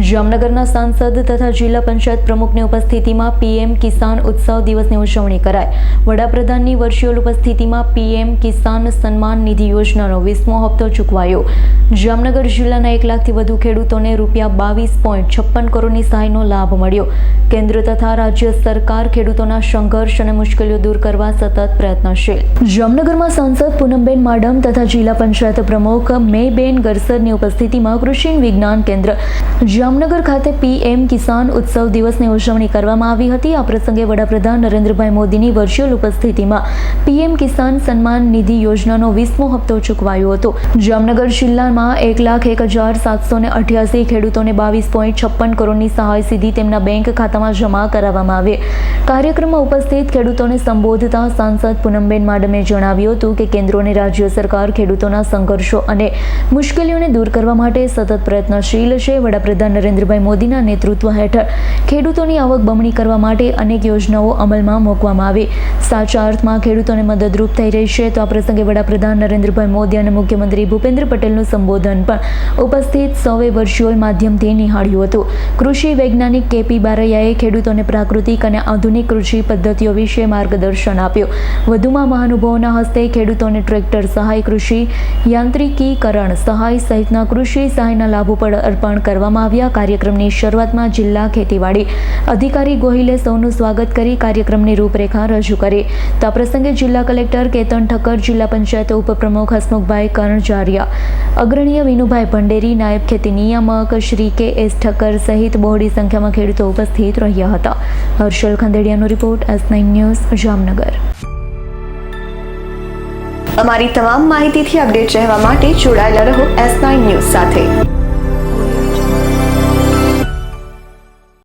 જામનગરના સાંસદ તથા જિલ્લા પંચાયત પ્રમુખની ઉપસ્થિતિમાં પીએમ કિસાન ઉત્સવ દિવસની ઉજવણી કરાઈ. વડાપ્રધાનની વર્ચ્યુઅલ ઉપસ્થિતિમાં પીએમ કિસાન સન્માન નિધિ યોજનાનો વીસમો હપ્તો ચૂકવાયો. જામનગર જિલ્લાના એક લાખથી વધુ ખેડૂતોને રૂપિયા બાવીસ પોઈન્ટ છપ્પન કરોડની સહાયનો લાભ મળ્યો. કેન્દ્ર તથા રાજ્ય સરકાર ખેડૂતોના સંઘર્ષ અને મુશ્કેલીઓ દૂર કરવા સતત પ્રયત્નશીલ. જામનગરમાં સાંસદ પૂનમબેન માડમ તથા જિલ્લા પંચાયત પ્રમુખ મેબેન ગરસરની ઉપસ્થિતિમાં કૃષિ વિજ્ઞાન કેન્દ્ર જામનગર ખાતે પીએમ કિસાન ઉત્સવ દિવસની ઉજવણી કરવામાં આવી હતી. આ પ્રસંગે વડાપ્રધાન નરેન્દ્રભાઈ મોદીની વર્ચ્યુઅલ ઉપસ્થિતિમાં પીએમ કિસાન સન્માન નિધિ યોજનાનો વીસમો હપ્તો ચૂકવાયો હતો. જામનગર જિલ્લામાં એક લાખ એક હજાર સાતસો ને અઠ્યાસી ખેડૂતોને બાવીસ પોઈન્ટ છપ્પન કરોડની સહાય સીધી તેમના બેંક ખાતામાં જમા કરાવવામાં આવે. કાર્યક્રમમાં ઉપસ્થિત ખેડૂતોને સંબોધતા સાંસદ પૂનમબેન માડમે જણાવ્યું હતું કે કેન્દ્ર અને રાજ્ય સરકાર ખેડૂતોના સંઘર્ષો અને મુશ્કેલીઓને દૂર કરવા માટે સતત પ્રયત્નશીલ છે. વડાપ્રધાન નરેન્દ્રભાઈ મોદીના નેતૃત્વ હેઠળ ખેડૂતોની આવક બમણી કરવા માટે અનેક યોજનાઓ અમલમાં મૂકવામાં આવી. સાચા અર્થમાં ખેડૂતોને મદદરૂપ થઈ રહી છે તો આ પ્રસંગે વડાપ્રધાન નરેન્દ્રભાઈ મોદી અને મુખ્યમંત્રી ભૂપેન્દ્ર પટેલનું સંબોધન પણ ઉપસ્થિત સૌએ વર્ચ્યુઅલ માધ્યમથી નિહાળ્યું હતું. કૃષિ વૈજ્ઞાનિક કેપી બારૈયાએ ખેડૂતોને પ્રાકૃતિક અને આધુનિક કૃષિ પદ્ધતિઓ વિશે માર્ગદર્શન આપ્યું. વધુમાં મહાનુભાવોના હસ્તે ખેડૂતોને ટ્રેક્ટર સહાય, કૃષિ યાંત્રિકીકરણ સહાય સહિતના કૃષિ સહાયના લાભો પણ અર્પણ કરવામાં આવ્યા. કાર્યક્રમની શરૂઆતમાં જિલ્લા ખેતીવાડી અધિકારી ગોહિલે સૌનું સ્વાગત કરી કાર્યક્રમની રૂપરેખા રજૂ કરી. તો આ પ્રસંગે જિલ્લા કલેક્ટર કેતન ઠક્કર, જિલ્લા પંચાયત ઉપપ્રમુખ હસમુખભાઈ કરણજારિયા, અગ્રણીય વિનુભાઈ ભંડેરી, નાયબ ખેતી નિયામક શ્રી કે એસ ઠક્કર સહિત બહોળી સંખ્યામાં ખેડૂતો ઉપસ્થિત રહ્યા હતા. Harshal ખંદેડિયાનો report S nine news, Jamnagar. અમારી તમામ માહિતીથી અપડેટ રહેવા માટે જોડાયેલા રહો એસ નાઇન ન્યૂઝ સાથે.